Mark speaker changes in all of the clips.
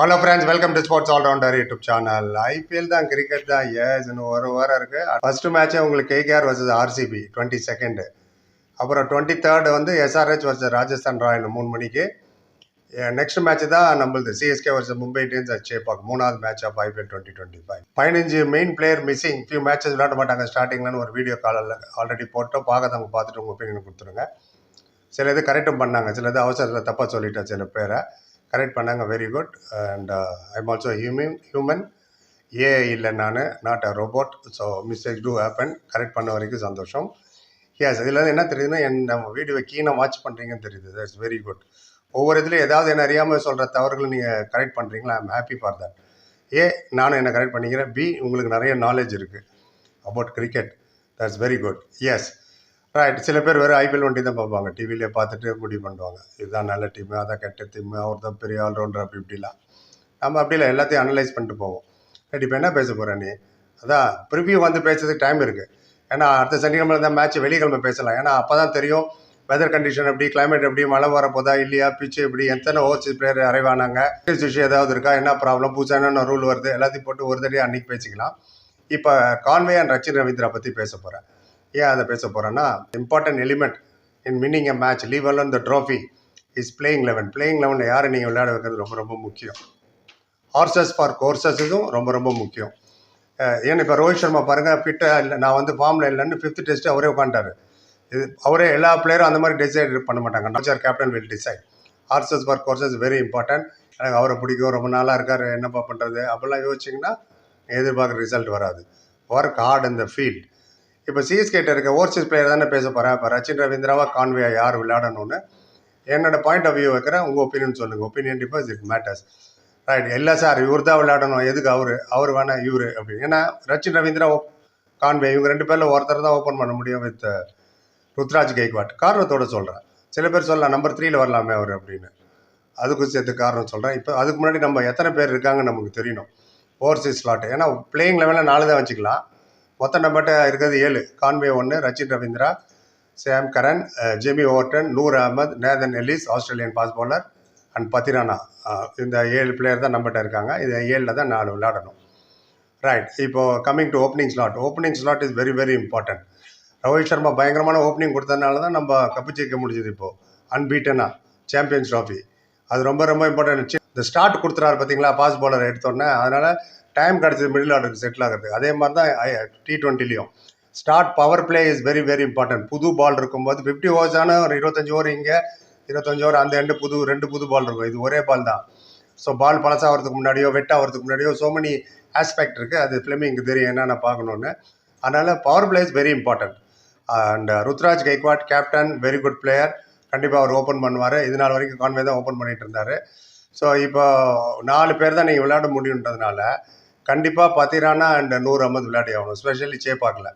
Speaker 1: Hello friends welcome to sports allrounder YouTube channel IPL தான் cricket தான் ஏஸ் இன்னும் ஒரு வாரம் இருக்கு. ஃபர்ஸ்ட் மேட்ச்சே உங்களுக்கு KKR versus RCB twenty second அப்புறம் டுவெண்ட்டி தேர்டு வந்து எஸ்ஆர்ஹெச் வர்சஸ் ராஜஸ்தான் ராயல் மூணு மணிக்கு. நெக்ஸ்ட் மேட்ச் தான் நம்மளுது CSK versus Mumbai Indians at Chepauk மூணாவது match of IPL twenty twenty five பதினஞ்சு main player missing few matches விளையாட மாட்டாங்க ஸ்டார்டிங்லன்னு ஒரு வீடியோ காலில் ஆல்ரெடி போட்டோம். பார்க்கறவங்க பார்த்துட்டு உங்கள் ஒப்பீனியன் கொடுத்துருங்க. சில இது கரெக்டும் பண்ணாங்க சில இது அவசரத்தில் தப்பாக சொல்லிட்டேன் சில பேரை. கரெக்ட் பண்ணாங்க very good and I'm also human human ஏ இல்லை நான் not a robot so mistake do happen correct பண்ண வரைக்கும் சந்தோஷம். எஸ் இதில் என்ன தெரியுதுன்னா என் நம்ம வீடியோவை கீனாக வாட்ச் பண்ணுறீங்கன்னு தெரியுது. தட்ஸ் வெரி குட் ஒவ்வொரு இதுலையும் ஏதாவது என்ன அறியாமல் சொல்கிற தவறுகளை நீங்கள் கரெக்ட் பண்ணுறீங்களா ஐம் ஹாப்பி ஃபார் தட் ஏ நானும் என்ன கரெக்ட் பண்ணிக்கிறேன். பி உங்களுக்கு நிறைய நாலேஜ் இருக்குது about cricket that's very good yes right சில பேர் வேறு ஐபிஎல் வண்டி தான் பார்ப்பாங்க. டிவிலே பார்த்துட்டு முடிவு பண்ணுவாங்க. இதுதான் நல்ல டீமு அதான் கெட்ட டீமு அவர் தான் பெரிய ஆல்ரவுண்டர் அப்படி இப்படிலாம். நம்ம அப்படி இல்லை. எல்லாத்தையும் அனலைஸ் பண்ணிட்டு போவோம். ரைட் இப்போ என்ன பேச போகிற நீ? அதான் ப்ரிவியூ வந்து பேசுறதுக்கு டைம் இருக்குது ஏன்னா அடுத்த சனிக்கிழமை தான் மேட்ச் வெள்ளிக்கிழமை பேசலாம். ஏன்னா அப்போ தான் தெரியும் வெதர் கண்டிஷன் எப்படி கிளைமேட் எப்படி மழை வர போதா இல்லையா பிச்சு எப்படி எத்தனை ஓவர்சீஸ் பிளேயர் அரைவானாங்க இஷ்யூ ஏதாவது இருக்கா என்ன ப்ராப்ளம் புதுசாக என்னென்ன ரூல் வருது எல்லாத்தையும் போட்டு ஒரு தடவை அன்னைக்கு பேசிக்கலாம். இப்போ கான்வே அண்ட் ரச்சின் ரவீந்திரா பற்றி பேச போகிறேன் ஏன் அதை பேச போகிறேன்னா important element in winning a match leave alone the trophy is playing eleven playing லெவனில் யாரை நீங்கள் விளையாட வைக்கிறது ரொம்ப ரொம்ப முக்கியம்? ஹார்சஸ் ஃபார் இதுவும் ரொம்ப ரொம்ப முக்கியம். ஏன்னா இப்போ ரோஹித் சர்மா பாருங்கள் ஃபிட்டாக இல்லை நான் வந்து ஃபார்மில் இல்லைன்னு ஃபிஃப்த் டெஸ்ட்டு அவரே உட்காண்டாரு இது அவரே எல்லா பிளேயரும் அந்த மாதிரி டிசைட் பண்ண மாட்டாங்க. Nachar captain will decide horses for courses very important எனக்கு அவரை பிடிக்கும் ரொம்ப நாளாக இருக்கார் என்னப்பா பண்ணுறது அப்படிலாம் யோசிச்சிங்கன்னா எதிர்பார்க்குற ரிசல்ட் வராது. ஒர்க் ஹார்ட் இந்த ஃபீல்ட் இப்போ சிஎஸ்கேட்ட இருக்க ஓவர்சீஸ் பிளேயர் தானே பேச போகிறேன் இப்போ ரச்சின் ரவீந்திராவா கான்வே யார் விளையாடணும்னு? என்னோட பாயிண்ட் ஆஃப் வியூ வைக்கிறேன். உங்கள் ஒப்பீனியன் சொல்லுங்கள் opinion differs it matters right இல்லை சார் இவர் தான் விளையாடணும். எதுக்கு அவர்? அவர் வேணால் இவர் அப்படின்னு ஏன்னா ரச்சின் ரவீந்திரா கான்வே இவங்க ரெண்டு பேரில் ஒருத்தர் தான் ஓப்பன் பண்ண முடியும் வித் uh, ருத்ராஜ் கெய்க்வாட். காரணத்தோட சொல்கிறேன் சில பேர் சொல்லலாம் நம்பர் த்ரீல வரலாமே அவர் அப்படின்னு. அதுக்கும் சேர்த்து காரணம் சொல்கிறேன் இப்போ அதுக்கு முன்னாடி நம்ம எத்தனை பேர் இருக்காங்கன்னு நமக்கு தெரியணும். ஓவர்சீஸ் ஸ்லாட் ஏன்னா பிளேயிங் லெவலில் நாலு தான் வச்சுக்கலாம். மொத்த நம்மகிட்ட இருக்கிறது ஏழு. கான்வே ஒன்று Rachin Ravindra Sam Curran Jamie Overton Noor Ahmad Nathan Ellis Australian pace bowler and Pathirana இந்த ஏழு பிளேயர் தான் நம்மகிட்ட இருக்காங்க. இது ஏழில் தான் நாலு விளையாடணும். ரைட் இப்போது coming to opening slot opening slot is very very important Rohit Sharma பயங்கரமான ஓப்பனிங் கொடுத்ததுனால தான் நம்ம கப்பு ஜெயிக்க முடிஞ்சது இப்போது அன்பீட்டனா சாம்பியன்ஸ் ட்ராஃபி அது ரொம்ப ரொம்ப இம்பார்ட்டன்ட் இந்த ஸ்டார்ட் கொடுத்துறாரு பார்த்தீங்களா பாஸ் பாலர் எடுத்தோடனே. அதனால் டைம் கிடச்சது மிடில் ஆர்டருக்கு செட்டில் ஆகிறது. அதே மாதிரி தான் T ட்வெண்ட்டிலையும் start power play is very very important புது பால் இருக்கும்போது ஃபிஃப்டி ஓவர்ஸ் ஆனால் ஒரு இருபத்தஞ்சி ஓவர் இங்கே இருபத்தஞ்சி ஓவர் அந்த எண்டு புது ரெண்டு புது பால் இருக்கும். இது ஒரே பால் தான். ஸோ பால் பழசாகிறதுக்கு முன்னாடியோ வெட் ஆகிறதுக்கு முன்னாடியோ சோ மெனி ஆஸ்பெக்ட் இருக்குது அது ஃபிலிமிங்க்கு தெரியும் என்னென்ன பார்க்கணுன்னு அதனால் power play is very important and Ruturaj Gaikwad captain very good player கண்டிப்பாக அவர் ஓப்பன் பண்ணுவார். இது நாள் வரைக்கும் கான்வே தான் ஓப்பன் பண்ணிகிட்டு இருந்தார். ஸோ இப்போ நாலு பேர் தான் நீங்கள் விளையாட முடியுன்றதுனால கண்டிப்பாக பத்திரானா அண்ட் நூறு அஹமத் விளையாடி ஆகணும் ஸ்பெஷலி சேப்பாக்கில்.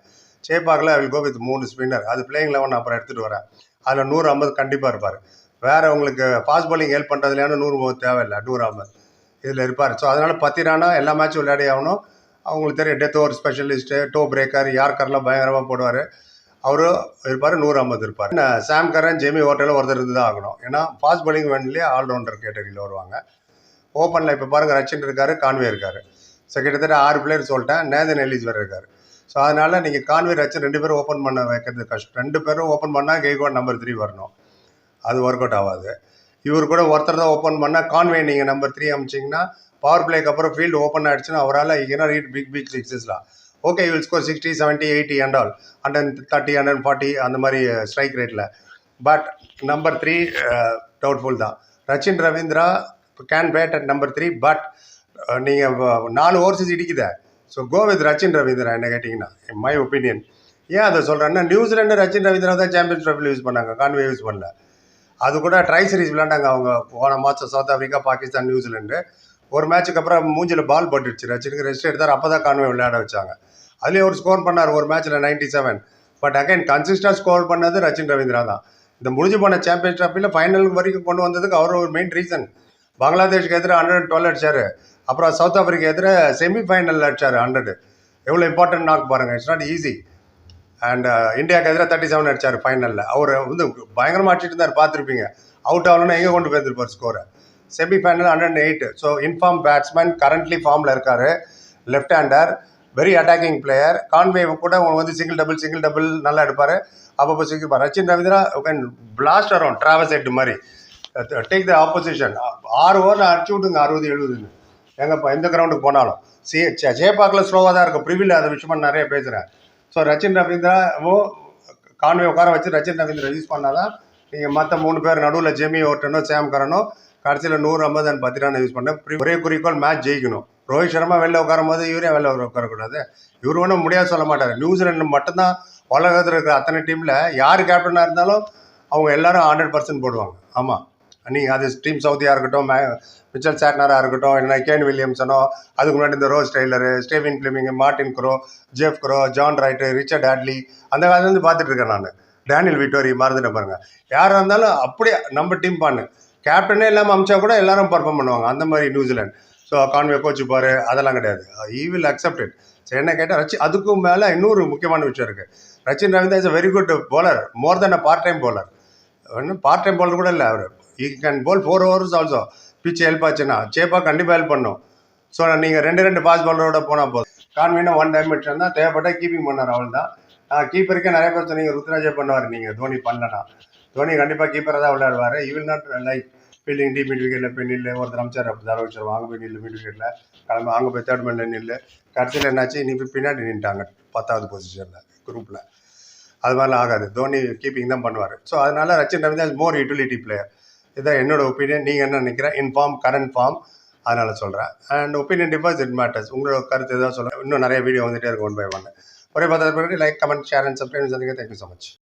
Speaker 1: சேப்பாக்கில் வில் கோ வித் மூணு ஸ்பின்னர் அது பிளேயிங் லெவன் அப்புறம் எடுத்துகிட்டு வரேன். அதில் நூறு ஐம்பது கண்டிப்பாக இருப்பார். வேறு உங்களுக்கு ஃபாஸ்ட் பாலிங் ஹெல்ப் பண்ணுறதுலையான நூறு தேவையில்லை நூறு அஹமத் இதில் இருப்பார். ஸோ அதனால் பத்திரானா எல்லா மேட்சும் விளையாடி ஆகணும். அவங்களுக்கு தெரியும் death over specialist toe breaker யார்கர்லாம் பயங்கரமாக போடுவார். அவரும் இருப்பார் நூறு ஐம்பது இருப்பார். என்ன சாம் கரன் ஜெமி ஹோட்டலில் ஒருத்தர் இருந்து தான் ஆகணும். ஏன்னா ஃபாஸ்ட் பாலிங் வேண்டிலே ஆல்ரவுண்டர் கேட்டகரியில் வருவாங்க. ஓப்பனில் இப்போ பாருங்கள் ரச்சின் இருக்கார் கான்வே இருக்கார். ஸோ கிட்டத்தட்ட ஆறு பிளேயர் சொல்லிட்டேன். நேதன் எலிஸ் வேறு இருக்கார். ஸோ அதனால் நீங்கள் கான்வே ரச்சின் ரெண்டு பேரும் ஓப்பன் பண்ண வைக்கிறது கஷ்டம் ரெண்டு பேரும் ஓப்பன் பண்ணால் கெய்கோட் நம்பர் த்ரீ வரணும். அது ஒர்க் அவுட் ஆகாது. இவர் கூட ஒருத்தர் தான் ஓப்பன் பண்ணால் கான்வே நீங்கள் நம்பர் த்ரீ அமிச்சிங்கன்னா பவர் பிளேக்கு அப்புறம் ஃபீல்டு ஓப்பன் ஆகிடுச்சுன்னா அவரால் ஈகனா read big big சிக்ஸஸ்லாம் okay will score sixty seventy eighty and all hundred thirty hundred forty அந்த மாதிரி ஸ்ட்ரைக் ரேட்டில் பட் நம்பர் த்ரீ டவுட்ஃபுல் தான். Rachin Ravindra can bat at number three but நீங்கள் நாலு overseas இடிக்குதே. So go with Rachin Ravindra என்ன கேட்டிங்கன்னா my opinion ஏன் அதை சொல்கிறேன்னா நியூசிலாண்டு ரச்சின் ரவீந்திரா தான் சாம்பியன்ஸ் ட்ராஃபியில் யூஸ் பண்ணாங்க. கான்வே யூஸ் பண்ணல. அது கூட ட்ரை சீரிஸ் விளையாண்டாங்க அவங்க. போன மாதம் சவுத் ஆஃப்ரிக்கா பாகிஸ்தான் நியூசிலாண்டு ஒரு மேட்ச்சுக்கு அப்புறம் மூஞ்சில் பால் பட்டுச்சு ரச்சினுக்கு ரெஸ்ட் எடுத்தார். அப்போ தான் கான்வே விளையாட வச்சாங்க. அதுலேயே ஒரு ஸ்கோர் பண்ணார். ஒரு மேட்ச்சில் நைன்டி செவன் பட் அகைன் கன்சிஸ்டாக ஸ்கோர் பண்ணது ரச்சின் ரவீந்திரா தான். இந்த முடிஞ்சு போன சாம்பியன் ட்ராஃபியில் ஃபைனல் வரைக்கும் கொண்டு வந்ததுக்கு அவர் ஒரு மெயின் ரீசன் பங்களாதேஷ்க்கு எதிராக ஹண்ட்ரட் டுவெல் அடிச்சார். அப்புறம் சவுத் ஆஃப்ரிக்கா எதிராக செமி ஃபைனலில் அடிச்சார் ஹண்ட்ரட் எவ்வளோ இம்பார்ட்டன்ட் நாக் பாருங்கள் it's not easy and uh, இந்தியாவுக்கு எதிராக தேர்ட்டி செவன் அடித்தார் ஃபைனலில் அவர் வந்து பயங்கரமாக அடிச்சிட்டு இருந்தார். பார்த்துருப்பீங்க. அவுட் ஆகலன்னா எங்கே கொண்டு போயிருந்துருப்பார் ஸ்கோரை semifinal hundred eight so in form batsman currently ஃபார்மில் இருக்கார். Left hander very attacking player Conway கூட உங்களுக்கு வந்து சிங்கிள் டபுள் சிங்கிள் டபுள் நல்லா எடுப்பார். அப்பப்போ single Rachin Ravindra can blast வரும் ட்ராவல் செட் மாதிரி. டேக் த ஆப்போசிஷன் ஆறு ஓவர் அடிச்சு விட்டுங்க அறுபது எழுபதுன்னு. எங்கப்பா எந்த கிரவுண்டுக்கு போனாலும். சி ஜெயபாக்கில் ஸ்லோவாக தான் இருக்கும். ப்ரிவில் அதை விஷயமா நிறைய பேசுகிறேன் ஸோ ரச்சின் ரவீந்திராவோ கான்வே உட்கார வச்சு ரச்சின் ரவீந்திரா யூஸ் பண்ணாதான் நீங்கள் மற்ற மூணு பேர் நடுவில் ஜெமி ஓட்டனோ சாம் கரனோ கடைசியில் நூறு ஐம்பது அண்ட் பத்து ரன் யூஸ் பண்ணேன் ஒரே குறிக்கோள் மேட்ச் ஜெயிக்கணும். ரோஹித் சர்மா வெளில உட்காரும் போது இவரே வெளில உட்காரக்கூடாது. இவர் ஒன்றும் முடியாது சொல்ல மாட்டார். நியூசிலாண்டு மட்டும்தான் உலகத்தில் இருக்கிற அத்தனை டீமில் யார் கேப்டனாக இருந்தாலும் அவங்க எல்லாரும் ஹண்ட்ரட் பர்சன்ட் போடுவாங்க. ஆமாம் நீங்கள் அது டீம் சவுதியாக இருக்கட்டும் மே மிச்சல் சேட்னராக இருக்கட்டும் என்ன கேன் வில்லியம்சனோ அதுக்கு முன்னாடி இந்த Ross Taylor Stephen Fleming Martin Crowe Jeff Crowe John Wright Richard Hadlee அந்த காலத்துலேருந்து பார்த்துட்டு இருக்கேன் நான். டேனியல் விட்டோரி மறந்துட்டேன் பாருங்க. யாராக இருந்தாலும் அப்படியே நம்ம டீம் பண்ணு கேப்டனே இல்லாமல் அமிச்சா கூட எல்லாரும் பர்ஃபார்ம் பண்ணுவாங்க. அந்த மாதிரி நியூசிலாந்து ஸோ கான்வே கோச் பாரு அதெல்லாம் கிடையாது. ஈ வில் அக்செப்டட் சரி என்ன கேட்டால் ரச்சி அதுக்கும் மேலே இன்னொரு முக்கியமான விஷயம் இருக்குது Rachin Ravindra is a very good bowler more than a part time bowler ஒன்றும் பார்ட் டைம் போலர் கூட இல்லை அவர். He can bowl four overs also pitch help ஆச்சுன்னா. சேப்பாக கண்டிப்பாக ஹெல்ப் பண்ணும். ஸோ நீங்கள் ரெண்டு ரெண்டு பாஸ் பாலரோட போனால் போதும். கான்வீனா ஒன் டைமென்ஷன் இருந்தால் தேவைப்பட்ட கீப்பிங் பண்ணார் அவள் தான் கீப்பருக்கே நிறைய பேர் சொன்னீங்க ருத்ராஜே பண்ணுவார் நீங்கள் தோனி பண்ணலனா தோனி கண்டிப்பாக கீப்பராக தான் விளையாடுவார். You will not like fielding deep mid விக்கெட்டில் போய் நில்லு. ஒருத்தர் அமைச்சார் அப்படி தர வச்சிருவோம் அங்கே போய் நில்லு மிட் விக்கெட்டில் கிளம்பி அங்கே போய் தேர்ட் மேனில் நில்லு. கடைசியில் என்னாச்சு? நீ போய் பின்னாடி நின்ட்டாங்க பத்தாவது பொசிஷனில் குரூப்பில் அது மாதிரிலாம் ஆகாது. தோனி கீப்பிங் தான் பண்ணுவார். ஸோ அதனால் Rachin Ravindra more utility player இதான் என்னோட ஒப்பீனியன் நீங்கள் என்ன நினைக்கிறேன் இன்ஃபார்ம் கரண்ட் ஃபார்ம் அதனால் சொல்கிறேன் and opinion differs it matters உங்களோட கருத்து எதாவது சொல்கிறேன் இன்னும் நிறைய வீடியோ வந்துட்டே இருக்கும் ஒன் பை ஒன் ஒரே பார்த்தா like comment share and subscribe thank you so much